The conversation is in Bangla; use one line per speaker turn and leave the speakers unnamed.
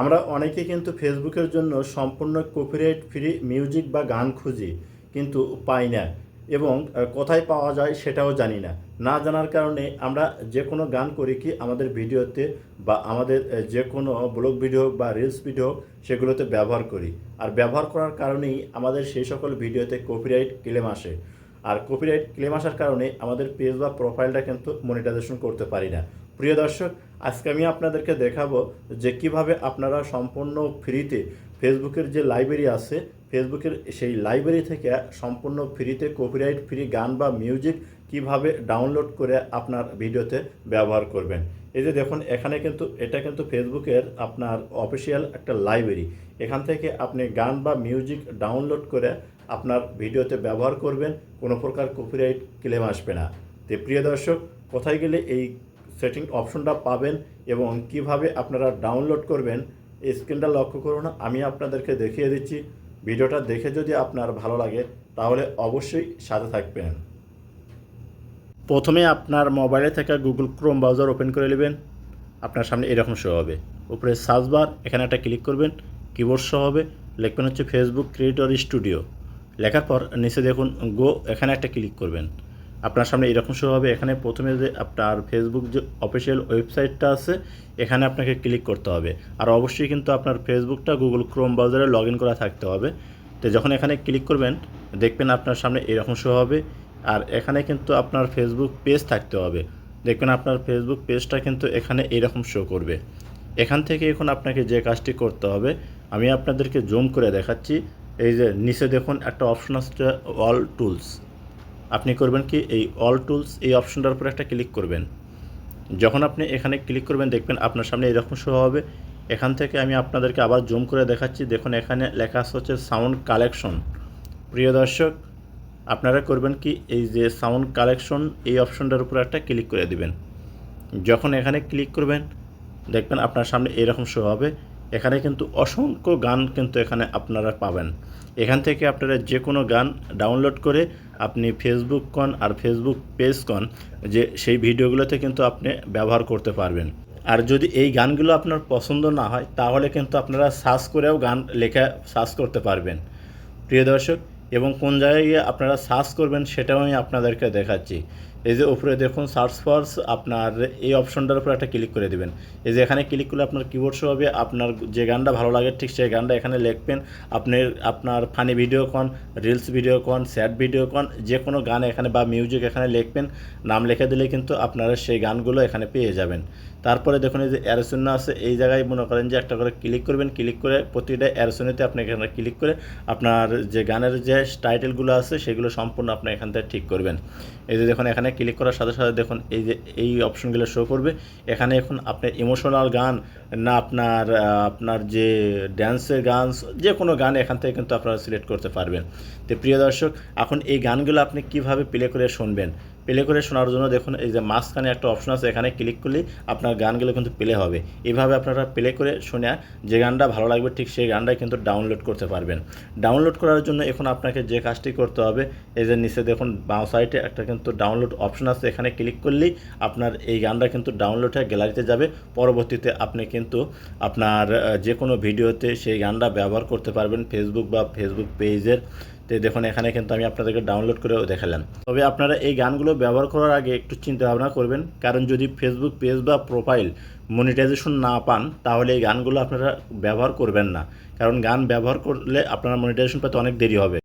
আমরা অনেকে কিন্তু ফেসবুকের জন্য সম্পূর্ণ কপিরাইট ফ্রি মিউজিক বা গান খুঁজি, কিন্তু পাই না এবং কোথায় পাওয়া যায় সেটাও জানি না। না জানার কারণে আমরা যে কোনো গান করি কি আমাদের ভিডিওতে বা আমাদের যে কোনো ব্লগ ভিডিও বা রিলস ভিডিও সেগুলোতে ব্যবহার করি। আর ব্যবহার করার কারণেই আমাদের সেই সকল ভিডিওতে কপিরাইট ক্লেম আসে। আর কপিরাইট ক্লেম আসার কারণে আমাদের পেজ বা প্রোফাইলটা কিন্তু মনিটাইজেশন করতে পারি না। প্রিয় দর্শক, আজকে আমি আপনাদেরকে দেখাবো যে কীভাবে আপনারা সম্পূর্ণ ফ্রিতে ফেসবুকের যে লাইব্রেরি আছে, ফেসবুকের সেই লাইব্রেরি থেকে সম্পূর্ণ ফ্রিতে কপিরাইট ফ্রি গান বা মিউজিক কীভাবে ডাউনলোড করে আপনার ভিডিওতে ব্যবহার করবেন। এই যে দেখুন, এখানে কিন্তু, এটা কিন্তু ফেসবুকের আপনার অফিসিয়াল একটা লাইব্রেরি। এখান থেকে আপনি গান বা মিউজিক ডাউনলোড করে আপনার ভিডিওতে ব্যবহার করবেন, কোনো প্রকার কপিরাইট ক্লেম আসবে না। তো প্রিয় দর্শক, কোথায় গেলে এই সেটিং অপশনটা পাবেন এবং কীভাবে আপনারা ডাউনলোড করবেন স্ক্রিনটা লক্ষ্য করুন। আমি আপনাদেরকে দেখিয়ে দিচ্ছি। ভিডিওটা দেখে যদি আপনার ভালো লাগে, তাহলে অবশ্যই সাথে থাকবেন। প্রথমে আপনার মোবাইলে থাকা গুগল ক্রোম ব্রাউজার ওপেন করে নেবেন। আপনার সামনে এরকম শো হবে। উপরে সার্চ বার এখানে একটা ক্লিক করবেন। কিবোর্ড শো হবে। লিখবেন হচ্ছে ফেসবুক ক্রিয়েটর স্টুডিও লেখার পর নিচে দেখুন গো এখানে একটা ক্লিক করবেন। আপনার সামনে এরকম শো হবে। এখানে প্রথমে যে আপনার ফেসবুক যে অফিসিয়াল ওয়েবসাইটটা আছে, এখানে আপনাকে ক্লিক করতে হবে। আর অবশ্যই কিন্তু আপনার ফেসবুকটা গুগল ক্রোম ব্রাউজারে লগ ইন করা থাকতে হবে। তো যখন এখানে ক্লিক করবেন, দেখবেন আপনার সামনে এরকম শো হবে। আর এখানে কিন্তু আপনার ফেসবুক পেজ থাকতে হবে। দেখবেন আপনার ফেসবুক পেজটা কিন্তু এখানে এরকম শো করবে। এখান থেকে এখন আপনাকে যে কাজটি করতে হবে, আমি আপনাদেরকে জুম করে দেখাচ্ছি। এই যে নিচে দেখুন একটা অপশন আসছে অল টুলস আপনি করবেন কি, এই অল টুলস এই অপশনটার উপর একটা ক্লিক করবেন। যখন আপনি এখানে ক্লিক করবেন, দেখবেন আপনার সামনে এরকম শো হবে। এখান থেকে আমি আপনাদেরকে আবার জুম করে দেখাচ্ছি। দেখুন, এখানে লেখা আছে হচ্ছে সাউন্ড কালেকশন প্রিয় দর্শক, আপনারা করবেন কি, এই যে সাউন্ড কালেকশন এই অপশনটার উপর একটা ক্লিক করে দিবেন। যখন এখানে ক্লিক করবেন, দেখবেন আপনার সামনে এরকম শো হবে। এখানে কিন্তু অসংখ্য গান কিন্তু এখানে আপনারা পাবেন। এখান থেকে আপনারা যে কোনো গান ডাউনলোড করে আপনি ফেসবুক কন আর ফেসবুক পেজ কন যে সেই ভিডিওগুলোতে কিন্তু আপনি ব্যবহার করতে পারবেন। আর যদি এই গানগুলো আপনার পছন্দ না হয়, তাহলে কিন্তু আপনারা সার্চ করেও গান লেখা, সার্চ করতে পারবেন। প্রিয় দর্শক, এবং কোন জায়গায় গিয়ে আপনারা সার্চ করবেন, সেটাও আমি আপনাদেরকে দেখাচ্ছি। এই যে উপরে দেখুন সার্চ ফর্স আপনার এই অপশনটার উপর একটা ক্লিক করে দিবেন। এই যে এখানে ক্লিক করলে আপনার কিবোর্ড শো হবে, আপনার যে গানটা ভালো লাগে, ঠিক সেই গানটা এখানে লিখবেন আপনি, আপনার ফানি ভিডিও কন রিলস ভিডিও কন স্যাড ভিডিও কন যে কোনো গান এখানে বা মিউজিক এখানে লিখবেন নাম লিখে দিলে কিন্তু আপনারা সেই গানগুলো এখানে পেয়ে যাবেন। তারপরে দেখুন এই যে অ্যারোসন্য আছে, এই জায়গায় মনে করেন যে একটা করে ক্লিক করবেন। ক্লিক করে প্রতিটা অ্যারোসনেতে আপনি এখানে ক্লিক করে আপনার যে গানের যে টাইটেলগুলো আছে, সেগুলো সম্পূর্ণ আপনি এখান থেকে ঠিক করবেন। এই যে দেখুন এখানে ক্লিক করার সাথে সাথে দেখুন এই যে, এই অপশনগুলো শো করবে। এখানে এখন আপনার ইমোশনাল গান না আপনার আপনার যে ড্যান্সের গান, যে কোনো গান এখান থেকে কিন্তু আপনারা সিলেক্ট করতে পারবেন। তো প্রিয় দর্শক, এখন এই গানগুলো আপনি কীভাবে প্লে করে শুনবেন? প্লে করে শোনার জন্য দেখুন, এই যে মাঝখানে একটা অপশন আছে, এখানে ক্লিক করলেই আপনার গানগুলো কিন্তু প্লে হবে। এভাবে আপনারা প্লে করে শুনে যে গানটা ভালো লাগবে, ঠিক সেই গানটাই কিন্তু ডাউনলোড করতে পারবেন। ডাউনলোড করার জন্য এখন আপনাকে যে কাজটি করতে হবে, এই যে নিচে দেখুন বাঁ সাইডে একটা কিন্তু ডাউনলোড অপশন আছে, এখানে ক্লিক করলেই আপনার এই গানটা কিন্তু ডাউনলোড হয়ে গ্যালারিতে যাবে। পরবর্তীতে আপনি কিন্তু আপনার যে কোনো ভিডিওতে সেই গানটা ব্যবহার করতে পারবেন। ফেসবুক বা ফেসবুক পেজের তো দেখুন, এখানে কিন্তু আমি আপনাদেরকে ডাউনলোড করেও দেখালাম। তবে আপনারা এই গানগুলো ব্যবহার করার আগে একটু চিন্তা ভাবনা করবেন, কারণ যদি ফেসবুক পেজ বা প্রোফাইল মনিটাইজেশন না পান, তাহলে এই গানগুলো আপনারা ব্যবহার করবেন না। কারণ গান ব্যবহার করলে আপনারা মনিটাইজেশন পেতে অনেক দেরি হবে।